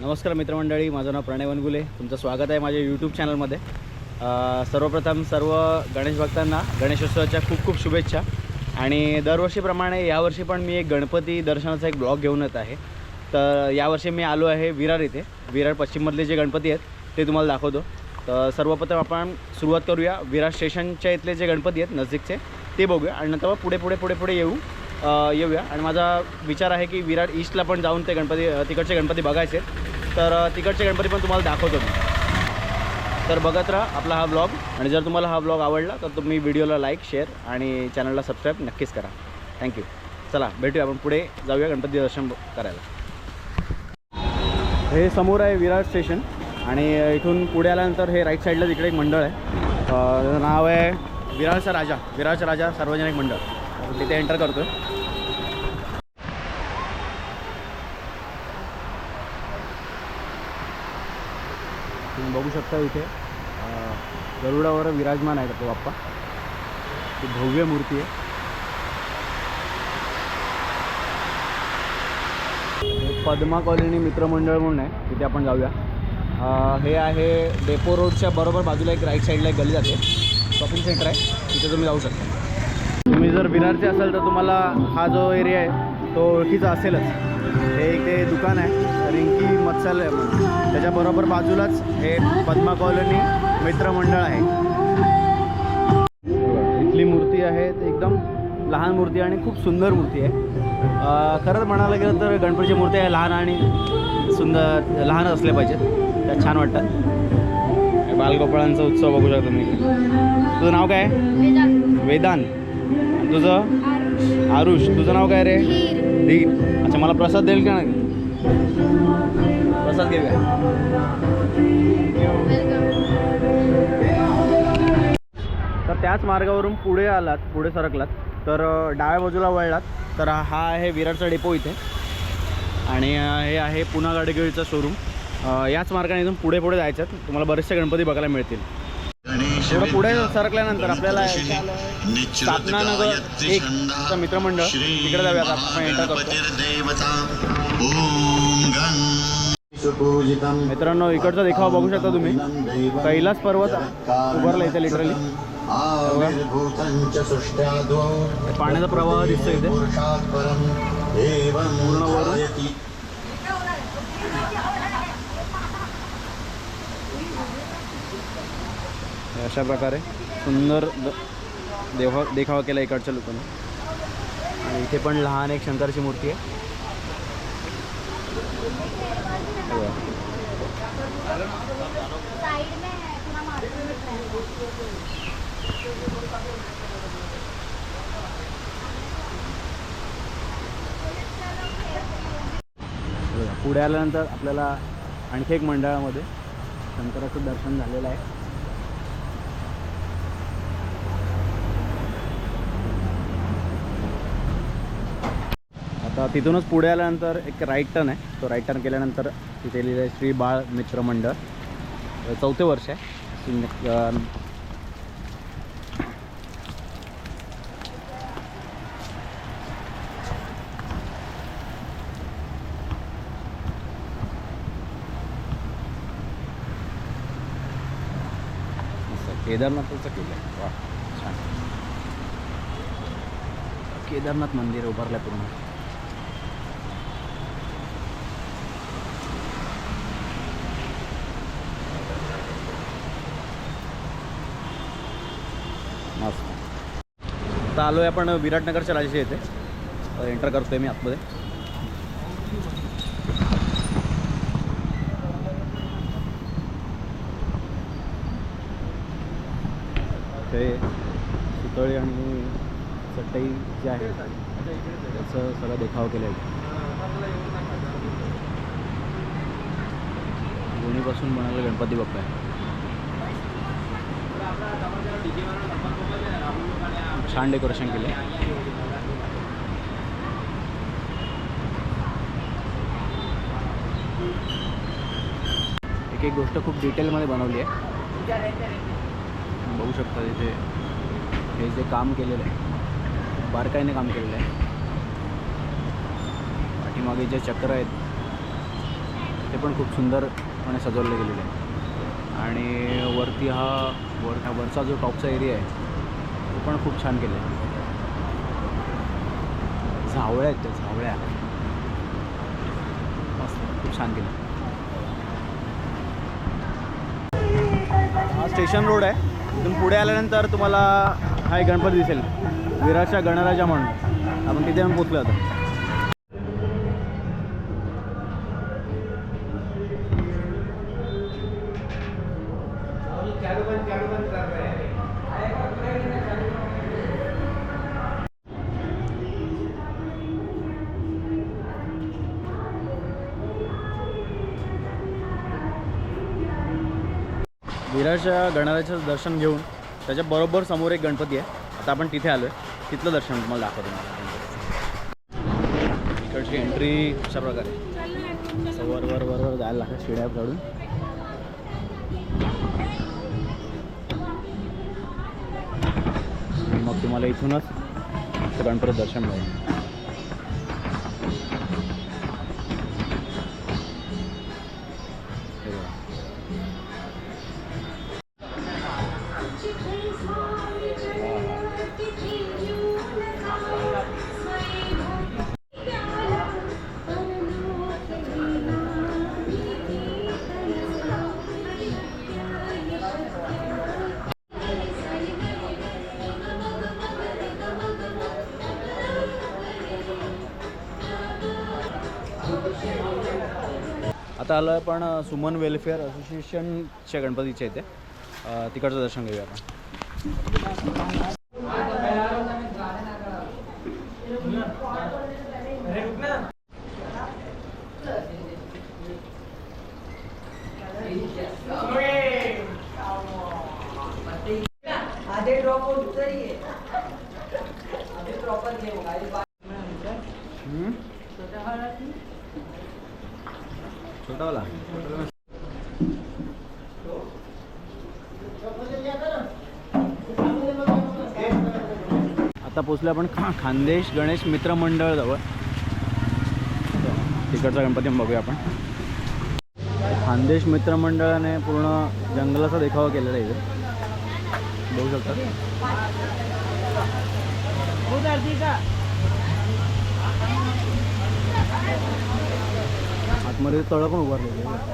नमस्कार मित्रमंडळी माझं नाव प्रणय वनगुले. तुमचं स्वागत आहे माझ्या यूट्यूब चॅनलमध्ये सर्वप्रथम सर्व गणेश भक्तांना गणेशोत्सवाच्या खूप खूप शुभेच्छा. आणि दरवर्षीप्रमाणे यावर्षी पण मी एक गणपती दर्शनाचा एक ब्लॉग घेऊन येत आहे. तर यावर्षी मी आलो आहे विरार इथे. विरार पश्चिममधले जे गणपती आहेत ते तुम्हाला दाखवतो. तर सर्वप्रथम आपण सुरुवात करूया. विरार स्टेशनच्या इथले जे गणपती आहेत नजीकचे ते बघूया. आणि नंतर पुढे पुढे पुढे पुढे येऊ येऊया. आणि माझा विचार आहे की विरार ईस्टला पण जाऊन ते गणपती तिकडचे गणपती बघायचे तर तिकडचे गणपती पण तुम्हाला दाखवतो मी. तर बघत राहा आपला हा ब्लॉग आणि जर तुम्हाला हा ब्लॉग आवडला तर तुम्ही व्हिडिओला लाईक शेअर आणि चॅनलला सबस्क्राईब नक्कीच करा. थँक्यू चला भेटूया आपण पुढे. जाऊया गणपती दर्शन करायला. हे समोर आहे विराट स्टेशन आणि इथून पुढे आल्यानंतर हे राईट साईडला तिकडे एक मंडळ आहे. त्याचं नाव आहे विराळचा राजा. विराळचा राजा सार्वजनिक मंडळ. तिथे एंटर करतो तुम्ही बघू शकता इथे. गरुडावर विराजमान आहे तो बाप्पा. ती भव्य मूर्ती आहे. पद्मा कॉलनी मित्रमंडळ म्हणून आहे. तिथे आपण जाऊया. हे आहे डेपो रोडच्या बरोबर बाजूला एक राईट साईडला एक गली जाते. शॉपिंग सेंटर आहे. तिथे तुम्ही जाऊ शकता. तुम्ही जर विरारचे असाल तर तुम्हाला हा जो एरिया आहे तो ओळखीचा असेलच. हे एक ते दुकान आहे. रिंकी मत्स्यालय म्हणून. त्याच्याबरोबर बाजूलाच हे पद्मा कॉलनी मित्रमंडळ आहे. इथली मूर्ती आहे. ती एकदम लहान मूर्ती आणि खूप सुंदर मूर्ती आहे. खरंच म्हणायला गेलं तर गणपतीची मूर्ती आहे लहान आणि सुंदर लहान असले पाहिजेत. त्या छान वाटतात बालगोपाळांचा उत्सव बघू शकता तुम्ही. तुझं नाव काय आहे? वेदांत. आणि तुझं? आरुष. तुझं नाव काय रे? देईल अच्छा मला प्रसाद देईल का नाही? प्रसाद घेऊया. तर त्याच मार्गावरून पुढे आलात पुढे सरकलात. तर डाव्या बाजूला वळलात. तर हा आहे विराटचा डेपो इथे. आणि हे आहे पुन्हा गाडगिळीचं शोरूम याच मार्गाने इथून पुढे पुढे जायचं तुम्हाला बरेचसे गणपती बघायला मिळतील. थोडं पुढे सरकल्यानंतर आपल्याला स्थापना नगर एक मित्रमंडळ तिकडे जाऊया आता आपण एंटर करतो. मित्रांनो इकडचा देखावा बघू शकता तुम्ही. कैलास पर्वत उभारला इथे लिटरली पाण्याचा प्रवाह दिसतो इथे. पूर्ण वरून. अशा प्रकारे सुंदर द- देवा देखावा केला इकडच्या लोकांनी. आणि इथे पण लहान एक शंकरची मूर्ती आहे. पुढे आल्यानंतर आपल्याला आणखी एक मंडळामध्ये शंकराचं दर्शन झालेलं आहे. तर तिथूनच पुढे आल्यानंतर एक राईट टर्न आहे. तो राईट टर्न केल्यानंतर तिथे लिहिलं आहे श्री बाळ मित्र मंडळ. चौथे वर्ष आहे. केदारनाथचं केलं आहे. वा छान. केदारनाथ मंदिर उभारलं आहे पूर्ण मस्त आता आलो आहे आपण विराटनगरच्या राजेशी येते एंटर करतो आहे मी आतमध्ये. ते सुतळी आणि चटई जे आहे त्याचं सगळं देखाव केलं आहे दोन्हीपासून बनायला गणपती बाप्पा आहे. छान डेकोरेशन केलं आहे एक एक गोष्ट खूप डिटेलमध्ये बनवली आहे. बघू शकता इथे हे जे काम केलेलं आहे बारकाईने काम केलेलं आहे. पाठीमागे जे चक्र आहेत ते पण खूप सुंदरपणे सजवले गेलेले आहे आणि वरती हा वर हा वरचा जो टॉपचा एरिया आहे पण खूप छान केलं आहे झावळ्या आहेत त्या झावळ्या. मस्त खूप छान केलं हा स्टेशन रोड आहे. इथून पुढे आल्यानंतर तुम्हाला हा एक गणपती दिसेल. विराटच्या गणराजा म्हणून. आपण तिथे पण पोचलो आता. विराटच्या गणराजाचं दर्शन घेऊन त्याच्या बरोबर समोर एक गणपती आहे. आता आपण तिथे आलो आहे तिथलं दर्शन तुम्हाला दाखवतो. इकडची एंट्री अशा प्रकारे? असं वर वर वर वर जायला लागतं शिड्या चढून. मग तुम्हाला इथूनच गणपती दर्शन मिळेल. आता आलं आहे पण सुमन वेलफेअर असोसिएशनच्या गणपतीच्या इथे. तिकडचं दर्शन घेऊया आपण. पोचलो आपण खा खानदेश गणेश मित्र तिकडचा गणपती बघूया आपण. खानदेश मित्र मंडळाने पूर्ण जंगलाचा देखावा केलेला आहे इथे. बघू शकता. आतमध्ये तळं पण उभारलेलं आहे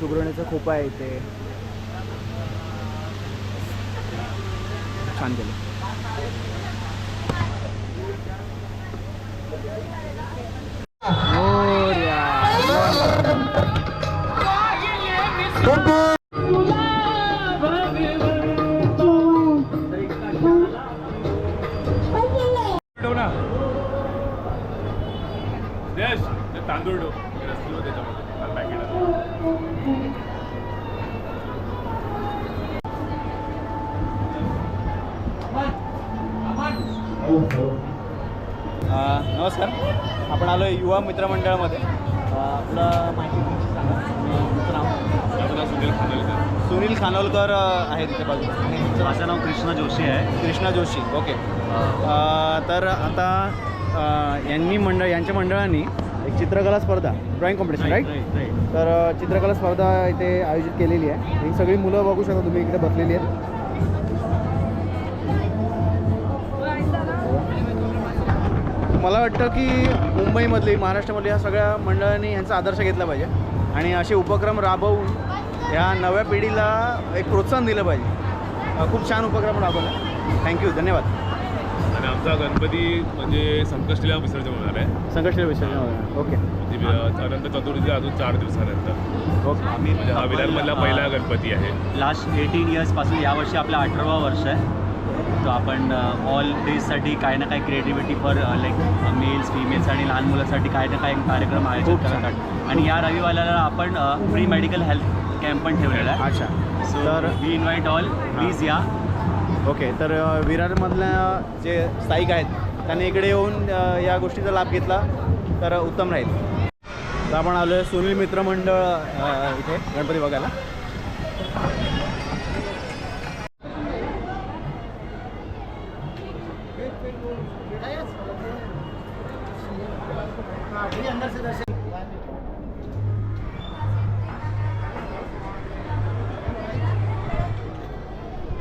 सुगरणीचा खोपा आहे इथे. छान केलं ठेव आहे युवा मित्रमंडळामध्ये. आपलं माहिती सुनील खानोलकर. सुनील खानोलकर अ, आहे तिथे बाजूला. आणि तुमचं नाव? माझं नाव कृष्ण जोशी आहे. कृष्णा जोशी ओके. तर आता यांनी मंडळ यांच्या मंडळाने एक चित्रकला स्पर्धा ड्रॉइंग कॉम्पिटिशन राईट तर चित्रकला स्पर्धा इथे आयोजित केलेली आहे. ही सगळी मुलं बघू शकता तुम्ही इकडे बसलेली आहेत. मला वाटतं की मुंबईमधली महाराष्ट्रामधली ह्या सगळ्या मंडळांनी यांचा आदर्श घेतला पाहिजे. आणि असे उपक्रम राबवून ह्या नव्या पिढीला एक प्रोत्साहन दिलं पाहिजे. खूप छान उपक्रम राबवला. थँक्यू धन्यवाद. आणि आमचा गणपती म्हणजे संकष्टीला विसर्जन होणार आहे. संकष्टी विसर्जन ओके म्हणजे अनंत चतुर्थी अजून चार दिवसानंतर. ओके आम्ही म्हणजे हा विरारमधला पहिला गणपती आहे. लास्ट एटीन इयर्सपासून यावर्षी आपलं अठरावा वर्ष आहे. तो आपण ऑल डेजसाठी काही ना काही creativity for like males females आणि लहान मुलांसाठी काही ना काही कार्यक्रम आयोजित. करतात. आणि या रविवाराला आपण फ्री मेडिकल हेल्थ कॅम्प पण ठेवलेला आहे. अच्छा. सो तर वी इन्व्हाइट ऑल प्लीज या. ओके तर विरारमधल्या जे स्थायिक आहेत त्यांनी इकडे येऊन या गोष्टीचा लाभ घेतला तर उत्तम राहील. तर आपण आलो आहे सुनील मित्र मंडळ अ, इथे गणपती बघायला.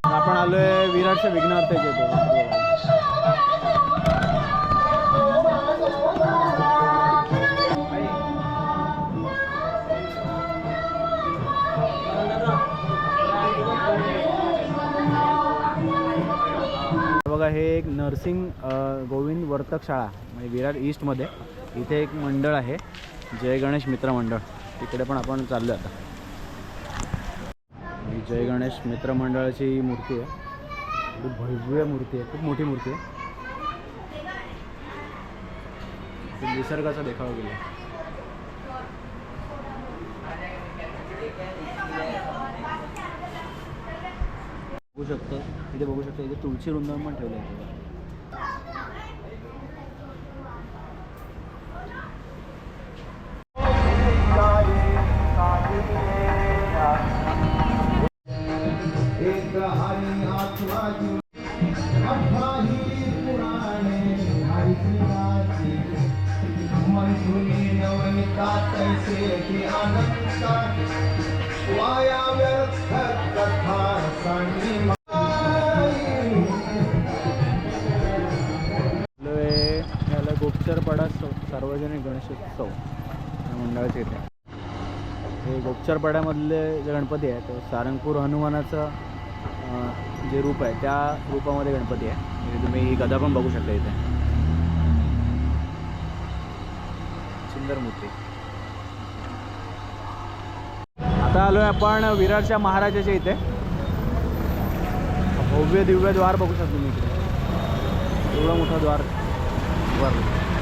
आपण आलोय विराटच्या विघ्नार्थाच्या इथे. बघा हे एक नर्सिंग गोविंद वर्तक शाळा म्हणजे विराट ईस्टमध्ये. इथे एक मंडळ आहे जय गणेश मित्र मंडळ. तिकडे पण आपण चाललो आता. ही जय गणेश मित्र मंडळाची मूर्ती आहे. खूप भव्य मूर्ती आहे खूप मोठी मूर्ती आहे. निसर्गाचा देखावा गेला बघू शकतो इथे बघू शकतो इथे तुळशी वृंदावन पण ठेवलं आहे धुनी नवनिता तैसे की अनंता वाया व्यर्थ कथा सांगी याला गोपचरपाडा सार्वजनिक गणेशोत्सव या मंडळाचे इथे. हे गोपचरपाड्यामधले जे गणपती आहे तो सारंगपूर हनुमानाचं जे रूप आहे त्या रूपामध्ये गणपती आहे. म्हणजे तुम्ही ही गदा पण बघू शकता इथे. सुंदर मूर्ती. आता आलोय आपण विराटच्या महाराजाच्या इथे. भव्य दिव्य द्वार बघू शकतो तुम्ही इकडे. एवढा मोठा द्वार वर.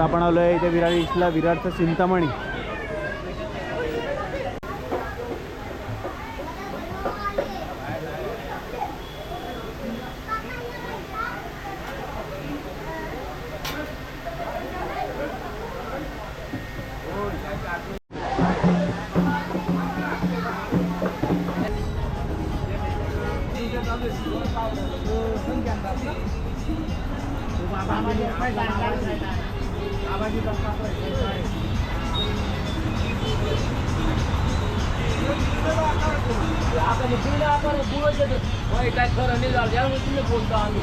आता आपण आहे इथे विराट ईस्टला विराटचं चिंतामणी. काय खरं नाही झालं यामुळे तुम्ही बोलतो आम्ही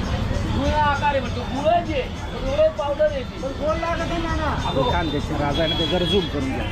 गुळा आकार आहे म्हणतो गुळच आहे पावडर येते पण गोल लागत नाही ना छान त्याची राजा ना ते गरजून करून घ्या